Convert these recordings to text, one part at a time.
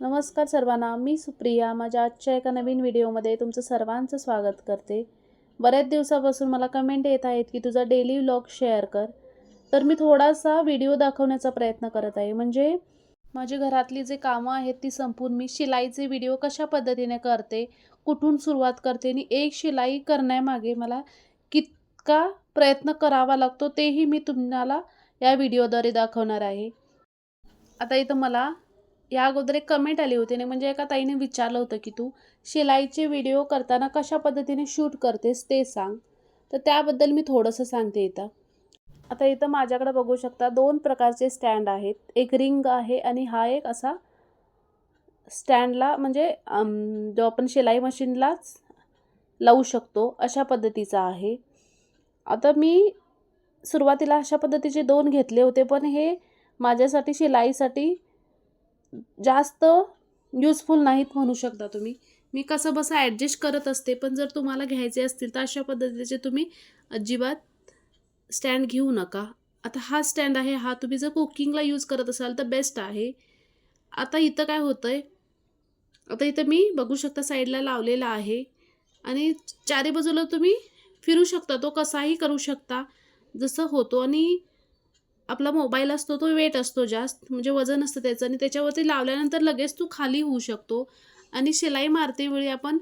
नमस्कार सर्वांना मी सुप्रिया. माझ्या आजच्या एका नवीन व्हिडिओमध्ये तुमचं सर्वांचं स्वागत करते. बऱ्याच दिवसापासून मला कमेंट येत आहेत की तुझा डेली व्लॉग शेअर कर. तर मी थोडासा व्हिडिओ दाखवण्याचा प्रयत्न करत आहे. म्हणजे माझी घरातली जे कामं आहेत ती संपून मी शिलाईचे व्हिडिओ कशा पद्धतीने करते कुठून सुरुवात करते आणि एक शिलाई करण्यामागे मला कितका प्रयत्न करावा लागतो तेही मी तुम्हाला या व्हिडिओद्वारे दाखवणार आहे. आता इथं मला या अगोदर एक कमेंट आली होती आणि म्हणजे एका ताईने विचारलं होतं की तू शिलाईचे व्हिडिओ करताना कशा पद्धतीने शूट करतेस ते सांग. तर त्याबद्दल मी थोडंसं सांगते इथं. आता इथं माझ्याकडे बघू शकता दोन प्रकारचे स्टँड आहेत. एक रिंग आहे आणि हा एक असा स्टँडला म्हणजे जो आपण शिलाई मशीनलाच लावू शकतो अशा पद्धतीचा आहे. आता मी सुरुवातीला अशा पद्धतीचे दोन घेतले होते पण हे माझ्यासाठी शिलाईसाठी जास्त युजफुल नाहीत म्हणू शकता तुम्ही. मी कसं बसं ॲडजस्ट करत असते पण जर तुम्हाला घ्यायचे असतील तर अशा पद्धतीचे तुम्ही अजिबात स्टँड घेऊ नका. आता हा स्टँड आहे हा तुम्ही जर कुकिंगला यूज करत असाल तर बेस्ट आहे. आता इथं काय होतं आहे आता इथं मी बघू शकता साईडला लावलेला आहे आणि चारी बाजूला तुम्ही फिरू शकता तो कसाही करू शकता जसं होतो. आणि आपला मोबाईल असतो तो वेट असतो जास्त म्हणजे वजन असतं त्याचं. आणि त्याच्यावरती लावल्यानंतर लगेच तो खाली होऊ शकतो. आणि शिलाई मारते वेळी आपण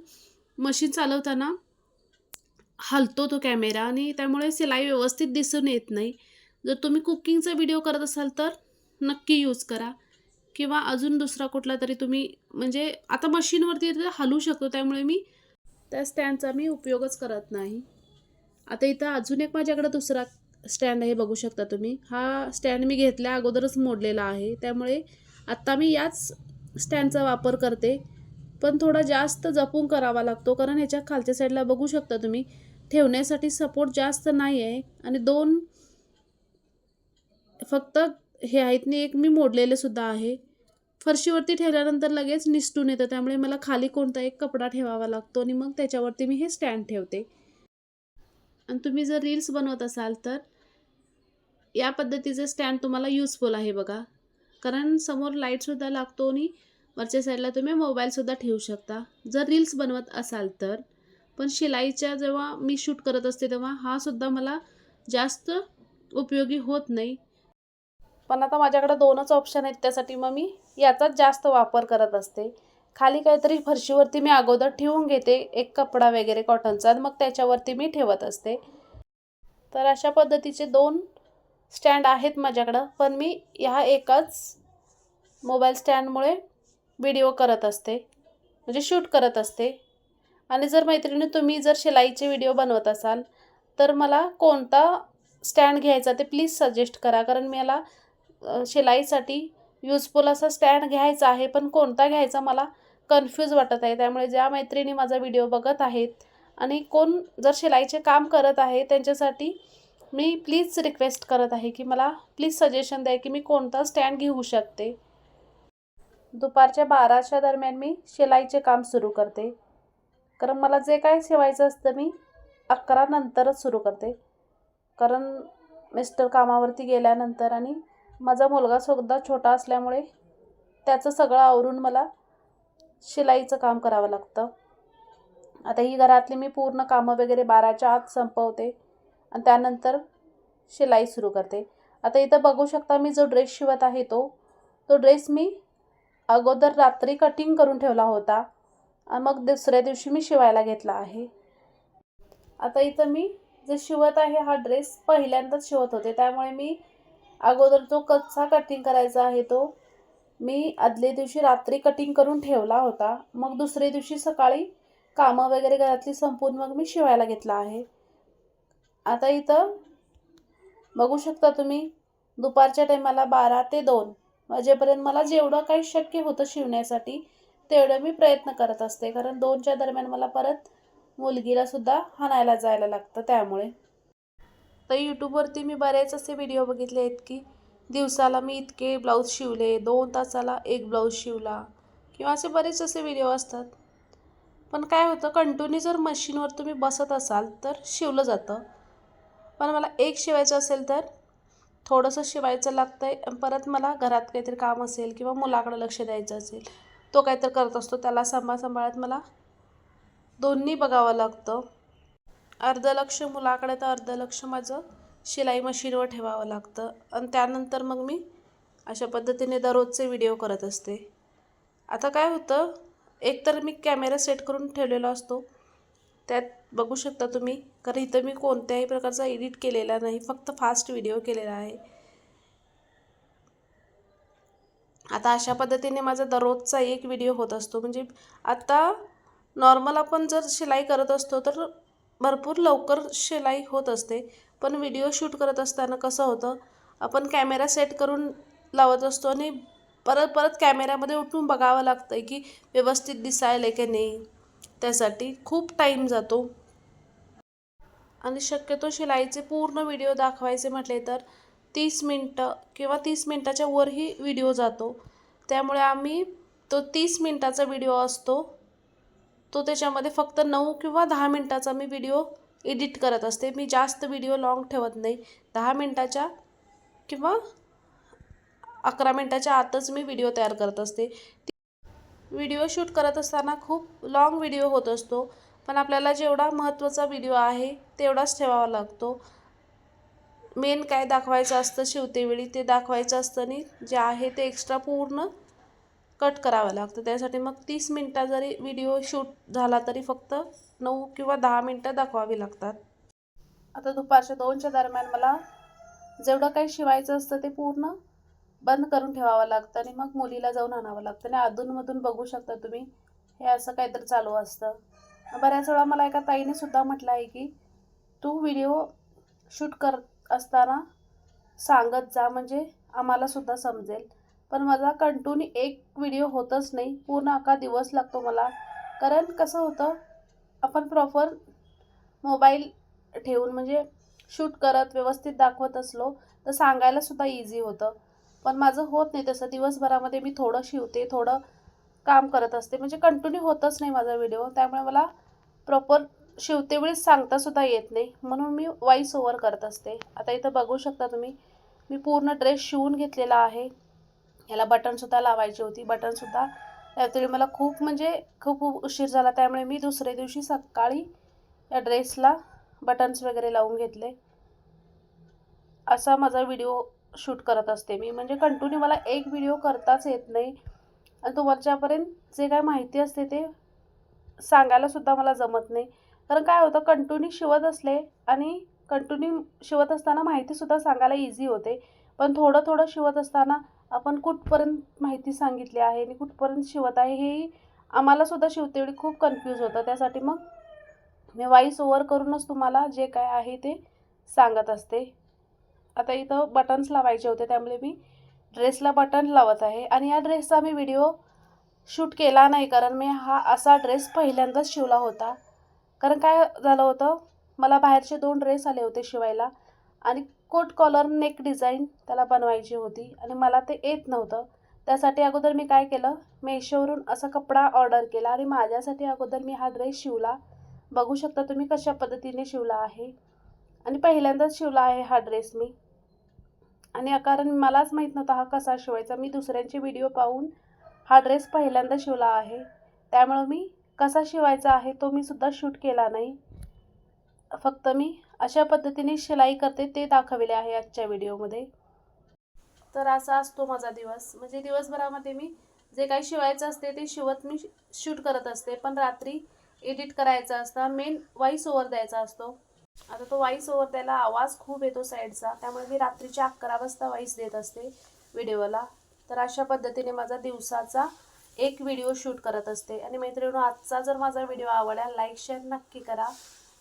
मशीन चालवताना हलतो तो कॅमेरा आणि त्यामुळे शिलाई व्यवस्थित दिसून येत नाही. जर तुम्ही कुकिंगचा व्हिडिओ करत असाल तर नक्की यूज करा. किंवा अजून दुसरा कुठला तरी तुम्ही म्हणजे आता मशीनवरती हलू शकतो त्यामुळे मी त्या स्टँडचा मी उपयोगच करत नाही. आता इथं अजून एक माझ्याकडे दुसरा स्टँड आहे बघू शकता तुम्ही. हा स्टँड मी घेतल्या अगोदरच मोडलेला आहे. त्यामुळे आत्ता मी याच स्टँडचा वापर करते. पण थोडा जास्त जपून करावा लागतो कारण ह्याच्या खालच्या साईडला बघू शकता तुम्ही ठेवण्यासाठी सपोर्ट जास्त नाही आहे. आणि दोन फक्त हे आहेत नी एक मी मोडलेले सुद्धा आहे. फरशीवरती ठेवल्यानंतर लगेच निसटून येतं. त्यामुळे मला खाली कोणता एक कपडा ठेवावा लागतो आणि मग त्याच्यावरती मी हे स्टँड ठेवते. आणि तुम्ही जर रील्स बनवत असाल तर या पद्धतीचं स्टँड तुम्हाला यूजफुल आहे बघा. कारण समोर लाईटसुद्धा लागतो आणि वरच्या साईडला तुम्ही मोबाईलसुद्धा ठेवू शकता. जर रील्स बनवत असाल तर पण शिलाईच्या जेव्हा मी शूट करत असते तेव्हा हा सुद्धा मला जास्त उपयोगी होत नाही. पण आता माझ्याकडे दोनच ऑप्शन आहेत त्यासाठी मग मी याचाच जास्त वापर करत असते. खाली काहीतरी फरशीवरती मी अगोदर ठेवून घेते एक कपडा वगैरे कॉटनचा मग त्याच्यावरती मी ठेवत असते. तर अशा पद्धतीचे दोन स्टँड आहेत माझ्याकडं पण मी ह्या एकाच मोबाईल स्टँडमुळे व्हिडिओ करत असते म्हणजे शूट करत असते. आणि जर मैत्रिणी तुम्ही जर शिलाईचे व्हिडिओ बनवत असाल तर मला कोणता स्टँड घ्यायचा ते प्लीज सजेस्ट करा कारण मला शिलाईसाठी युजफुल असा स्टँड घ्यायचा आहे पण कोणता घ्यायचा मला कन्फ्यूज वाटत आहे. त्यामुळे ज्या मैत्रिणी माझा व्हिडिओ बघत आहेत आणि कोण जर शिलाईचे काम करत आहे त्यांच्यासाठी मी प्लीज रिक्वेस्ट करत आहे की मला प्लीज सजेशन द्या की मी कोणता स्टँड घेऊ शकते. दुपारच्या बाराच्या दरम्यान मी शिलाईचे काम सुरू करते. कारण मला जे काय शिवायचं असतं मी अकरा नंतरच सुरू करते. कारण मिस्टर कामावरती गेल्यानंतर आणि माझा मुलगा सुद्धा छोटा असल्यामुळे त्याचं सगळं आवरून मला शिलाईचं काम करावं लागतं. आता ही घरातली मी पूर्ण कामं वगैरे बाराच्या आत संपवते आणि त्यानंतर शिलाई सुरू करते. आता इथं बघू शकता मी जो ड्रेस शिवत आहे तो तो ड्रेस मी अगोदर रात्री कटिंग करून ठेवला होता आणि मग दुसऱ्या दिवशी मी शिवायला घेतला आहे. आता इथं मी जे शिवत आहे हा ड्रेस पहिल्यांदाच शिवत होते. त्यामुळे मी अगोदर जो कसा कटिंग करायचा आहे तो? मी आदल्या दिवशी रात्री कटिंग करून ठेवला होता. मग दुसऱ्या दिवशी सकाळी कामं वगैरे घरातली संपून मग मी शिवायला घेतला आहे. आता इथं बघू शकता तुम्ही दुपारच्या टायमाला बारा ते दोन वाजेपर्यंत मला जेवढं काही शक्य होतं शिवण्यासाठी तेवढं मी प्रयत्न करत असते. कारण दोनच्या दरम्यान मला परत मुलगीला सुद्धा हाणायला जायला लागतं त्यामुळे. तर यूट्यूबवरती मी बरेच असे व्हिडिओ बघितले आहेत की दिवसाला मी इतके ब्लाऊज शिवले दोन तासाला एक ब्लाऊज शिवला किंवा असे बरेच असे व्हिडिओ असतात. पण काय होतं कंटिन्यू जर मशीनवर तुम्ही बसत असाल तर शिवलं जातं. पण मला एक शिवायचं असेल तर थोडंसं शिवायचं लागतं आहे परत मला घरात काहीतरी काम असेल किंवा मुलाकडं लक्ष द्यायचं असेल तो काहीतरी करत असतो त्याला सांभाळ सांभाळत मला दोन्ही बघावं लागतं. अर्ध लक्ष मुलाकडे तर अर्ध लक्ष माझं शिलाई मशीनवर ठेवावं लागतं. आणि त्यानंतर मग मी अशा पद्धतीने दररोजचे व्हिडिओ करत असते. आता काय होतं एकतर मी कॅमेरा सेट करून ठेवलेला असतो. त्यात बघू शकता तुम्ही कारण इथं मी कोणत्याही प्रकारचा एडिट केलेला नाही फक्त फास्ट व्हिडिओ केलेला आहे. आता अशा पद्धतीने माझा दररोजचा एक व्हिडिओ होत असतो. म्हणजे आता नॉर्मल आपण जर शिलाई करत असतो तर भरपूर लवकर शिलाई होत असते. पण व्हिडिओ शूट करत असताना कसं होतं आपण कॅमेरा सेट करून लावत असतो आणि परत परत कॅमेऱ्यामध्ये उठून बघावं लागतं आहे की व्यवस्थित दिसायला आहे की नाही. त्यासाठी खूप टाईम जातो. आणि शक्यतो शिलाईचे पूर्ण व्हिडिओ दाखवायचे म्हटले तर तीस मिनटं किंवा तीस मिनटाच्या वरही व्हिडिओ जातो. त्यामुळे आम्ही तो तीस मिनटाचा व्हिडिओ असतो. तो त्याच्यामध्ये फक्त नऊ किंवा दहा मिनटाचा मी व्हिडिओ एडिट करत असते. मी जास्त व्हिडिओ लाँग ठेवत नाही. दहा मिनटाच्या किंवा अकरा मिनटाच्या आतच मी व्हिडिओ तयार करत असते. व्हिडिओ शूट करत असताना खूप लाँग व्हिडिओ होत असतो. पण आपल्याला जेवढा महत्त्वाचा व्हिडिओ आहे तेवढाच ठेवावा लागतो. मेन काय दाखवायचं असतं शिवतेवेळी ते दाखवायचं असतं आणि जे आहे ते एक्स्ट्रा पूर्ण कट करावं लागतं. त्यासाठी मग तीस मिनटं जरी व्हिडिओ शूट झाला तरी फक्त नऊ किंवा दहा मिनटं दाखवावी लागतात. आता दुपारच्या दोनच्या दरम्यान मला जेवढं काही शिवायचं असतं ते पूर्ण बंद करून ठेवावं लागतं आणि मग मुलीला जाऊन आणावं लागतं. आणि अधूनमधून बघू शकता तुम्ही हे असं काहीतरी चालू असतं. बऱ्याच वेळा मला एका ताईने सुद्धा म्हटलं आहे की तू व्हिडिओ शूट करत असताना सांगत जा म्हणजे आम्हाला सुद्धा समजेल. पण माझा कंटिन्यू एक व्हिडिओ होतच नाही. पूर्ण अख्खा दिवस लागतो मला. कारण कसं होतं आपण प्रॉपर मोबाईल ठेवून म्हणजे शूट करत व्यवस्थित दाखवत असलो तर सांगायला सुद्धा इझी होतं. पण माझं होत नाही तसं. दिवसभरामध्ये मी थोडं शिवते थोडं काम करत असते. म्हणजे कंटिन्यू होतच नाही माझा व्हिडिओ त्यामुळे मला प्रॉपर शिवते वेळेस सांगतासुद्धा येत नाही. म्हणून मी वॉईस ओवर करत असते. आता इथं बघू शकता तुम्ही. मी पूर्ण ड्रेस शिवून घेतलेला आहे. ह्याला बटनसुद्धा लावायची होती. बटनसुद्धा त्यातरी मला खूप म्हणजे खूप उशीर झाला. त्यामुळे मी दुसऱ्या दिवशी सकाळी या ड्रेसला बटन्स वगैरे लावून घेतले. असा माझा व्हिडिओ शूट करत असते मी. म्हणजे कंटिन्यू मला एक व्हिडिओ करताच येत नाही. आणि तुमच्यापर्यंत जे काय माहिती असते ते सांगायलासुद्धा मला जमत नाही. कारण काय होतं कंटिन्यू शिवत असले आणि कंटिन्यू शिवत असताना माहितीसुद्धा सांगायला इझी होते. पण थोडं थोडं शिवत असताना आपण कुठपर्यंत माहिती सांगितली आहे आणि कुठपर्यंत शिवत आहे हे आम्हालासुद्धा शिवतेवेळी खूप कन्फ्यूज होतं. त्यासाठी मग मी वाईस ओव्हर करूनच तुम्हाला जे काय आहे ते सांगत असते. आता इथं बटन्स लावायचे होते त्यामुळे मी ड्रेसला बटन लावत आहे. आणि या ड्रेसचा मी व्हिडिओ शूट केला नाही कारण मी हा असा ड्रेस पहिल्यांदाच शिवला होता. कारण काय झालं होतं मला बाहेरचे दोन ड्रेस आले होते शिवायला. आणि कोट कॉलर नेक डिझाईन त्याला बनवायची होती आणि मला ते येत नव्हतं. त्यासाठी अगोदर मी काय केलं मेशोवरून असा कपडा ऑर्डर केला आणि माझ्यासाठी अगोदर मी हा ड्रेस शिवला. बघू शकता तुम्ही कशा पद्धतीने शिवला आहे. आणि पहिल्यांदाच शिवला आहे हा ड्रेस मी. आणि कारण मलाच माहीत नव्हता हा कसा शिवायचा. मी दुसऱ्यांचे व्हिडिओ पाहून हा ड्रेस पहिल्यांदा शिवला आहे. त्यामुळं मी कसा शिवायचा आहे तो मी सुद्धा शूट केला नाही. फक्त मी अशा पद्धतीने शिलाई करते ते दाखवले आहे आजच्या व्हिडिओमध्ये. तर असा असतो माझा दिवस. म्हणजे दिवसभरामध्ये मी जे काही शिवायचं असते ते शिवत मी शूट करत असते. पण रात्री एडिट करायचा असता मेन वाईस ओव्हर द्यायचा असतो. आता तो वाईस ओव्हर द्यायला आवाज खूप येतो साईडचा. त्यामुळे मी रात्रीच्या अकरा वाजता वाईस देत असते व्हिडिओला. तर अशा पद्धतीने माझा दिवसाचा एक व्हिडिओ शूट करत असते. आणि मैत्रिणी आजचा जर माझा व्हिडिओ आवडला लाईक शेअर नक्की करा.